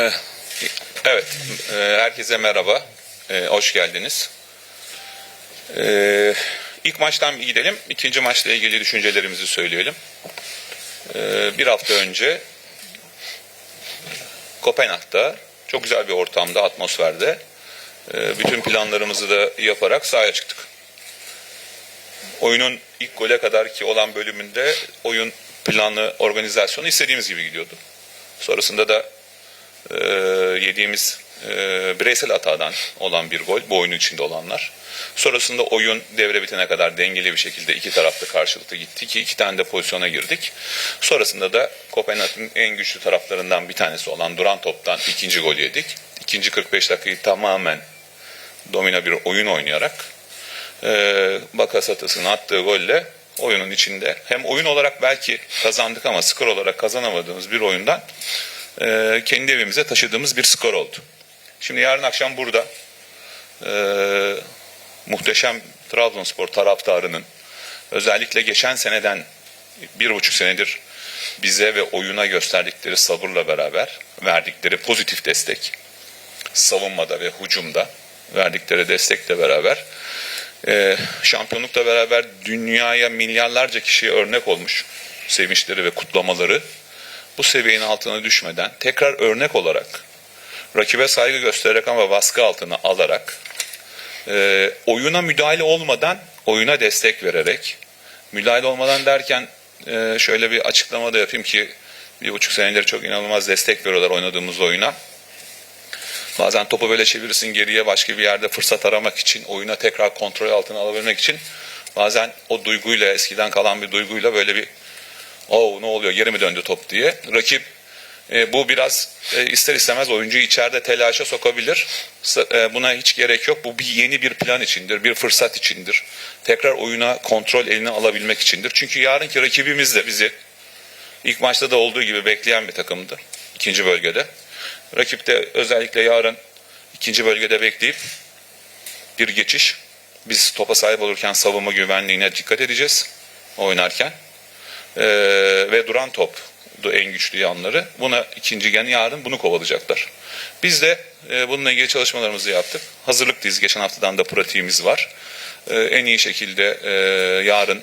Eh, Evet, e, herkese merhaba, E, hoş geldiniz. E, İlk maçtan bir gidelim, ikinci maçla ilgili düşüncelerimizi söyleyelim. Bir hafta önce Kopenhag'da çok güzel bir ortamda, atmosferde e, bütün planlarımızı da yaparak sahaya çıktık. Oyunun ilk gole kadar ki olan bölümünde oyun planı, organizasyonu istediğimiz gibi gidiyordu. Sonrasında da e, yediğimiz e, bireysel hatadan olan bir gol, bu oyunun içinde olanlar. Sonrasında oyun devre bitene kadar dengeli bir şekilde iki tarafta karşılıklı gitti ki iki tane de pozisyona girdik. Sonrasında da Kopenhag'ın en güçlü taraflarından bir tanesi olan duran toptan ikinci gol yedik. İkinci 45 dakikayı tamamen domino bir oyun oynayarak e, Bakasetas'ın attığı golle oyunun içinde hem oyun olarak belki kazandık ama skor olarak kazanamadığımız bir oyundan e, kendi evimize taşıdığımız bir skor oldu. Şimdi yarın akşam burada e, muhteşem Trabzonspor taraftarının özellikle geçen seneden bir buçuk senedir bize ve oyuna gösterdikleri sabırla beraber verdikleri pozitif destek savunmada ve hücumda verdikleri destekle beraber e, şampiyonlukla beraber dünyaya milyarlarca kişiye örnek olmuş sevinçleri ve kutlamaları bu seviyenin altına düşmeden tekrar örnek olarak rakibe saygı göstererek ama baskı altına alarak e, oyuna müdahale olmadan oyuna destek vererek müdahale olmadan derken e, şöyle bir açıklama da yapayım ki bir buçuk senedir çok inanılmaz destek veriyorlar oynadığımız oyuna. Bazen topu böyle çevirirsin geriye başka bir yerde fırsat aramak için, oyuna tekrar kontrol altına alabilmek için bazen o duyguyla, eskiden kalan bir duyguyla böyle bir oh ne oluyor geri mi döndü top diye. Rakip e, bu biraz e, ister istemez oyuncuyu içeride telaşa sokabilir. E, buna hiç gerek yok. Bu bir yeni bir plan içindir, bir fırsat içindir. Tekrar oyuna kontrol eline alabilmek içindir. Çünkü yarınki rakibimiz de bizi ilk maçta da olduğu gibi bekleyen bir takımdı. ikinci bölgede. Rakip de özellikle yarın ikinci bölgede bekleyip bir geçiş. Biz topa sahip olurken savunma güvenliğine dikkat edeceğiz oynarken. Ee, ve duran top en güçlü yanları. Buna ikinci gen yarın bunu kovalayacaklar. Biz de e, bununla ilgili çalışmalarımızı yaptık. Hazırlıklıyız. Geçen haftadan da pratiğimiz var. E, en iyi şekilde e, yarın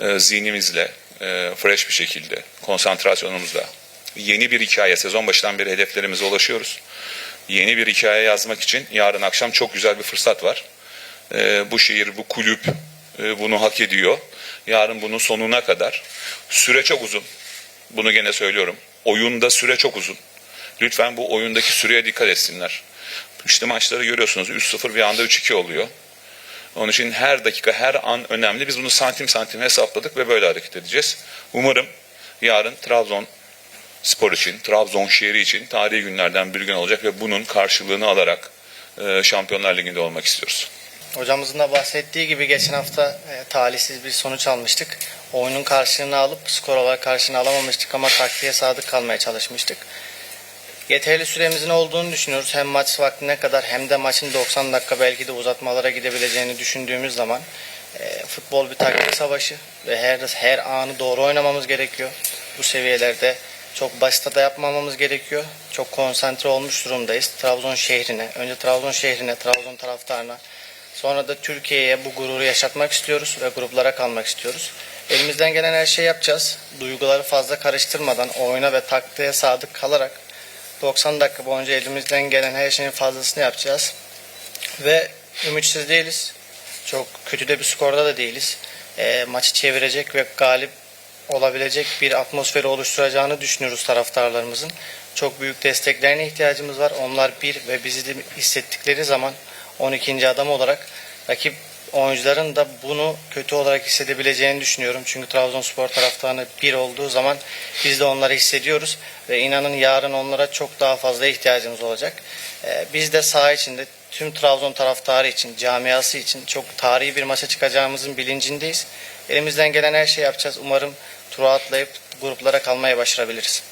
e, zihnimizle, e, fresh bir şekilde, konsantrasyonumuzla yeni bir hikaye, sezon başından beri hedeflerimize ulaşıyoruz. Yeni bir hikaye yazmak için yarın akşam çok güzel bir fırsat var. E, bu şehir, bu kulüp e, bunu hak ediyor. Yarın bunun sonuna kadar. Süre çok uzun. Bunu gene söylüyorum. Oyunda süre çok uzun. Lütfen bu oyundaki süreye dikkat etsinler. İşte maçları görüyorsunuz 3-0 bir anda 3-2 oluyor. Onun için her dakika, her an önemli. Biz bunu santim santim hesapladık ve böyle hareket edeceğiz. Umarım yarın Trabzon spor için, Trabzon şehri için tarihi günlerden bir gün olacak ve bunun karşılığını alarak e, Şampiyonlar Ligi'nde olmak istiyoruz. Hocamızın da bahsettiği gibi geçen hafta e, talihsiz bir sonuç almıştık. Oyunun karşılığını alıp skor olarak karşılığını alamamıştık ama taktiğe sadık kalmaya çalışmıştık. Yeterli süremizin olduğunu düşünüyoruz. Hem maç vaktine kadar hem de maçın 90 dakika belki de uzatmalara gidebileceğini düşündüğümüz zaman e, futbol bir taktik savaşı ve her her anı doğru oynamamız gerekiyor. Bu seviyelerde çok basit da yapmamamız gerekiyor. Çok konsantre olmuş durumdayız. Trabzon şehrine, önce Trabzon şehrine, Trabzon taraftarına, Sonra da Türkiye'ye bu gururu yaşatmak istiyoruz ve gruplara kalmak istiyoruz. Elimizden gelen her şeyi yapacağız. Duyguları fazla karıştırmadan oyuna ve taktiğe sadık kalarak 90 dakika boyunca elimizden gelen her şeyin fazlasını yapacağız. Ve ümitsiz değiliz. Çok kötü de bir skorda da değiliz. E, maçı çevirecek ve galip olabilecek bir atmosferi oluşturacağını düşünüyoruz taraftarlarımızın. Çok büyük desteklerine ihtiyacımız var. Onlar bir ve bizi hissettikleri zaman 12. adam olarak rakip oyuncuların da bunu kötü olarak hissedebileceğini düşünüyorum. Çünkü Trabzonspor taraftarı bir olduğu zaman biz de onları hissediyoruz ve inanın yarın onlara çok daha fazla ihtiyacımız olacak. Ee, biz de saha içinde tüm Trabzon taraftarı için, camiası için çok tarihi bir maça çıkacağımızın bilincindeyiz. Elimizden gelen her şeyi yapacağız. Umarım tura atlayıp gruplara kalmayı başarabiliriz.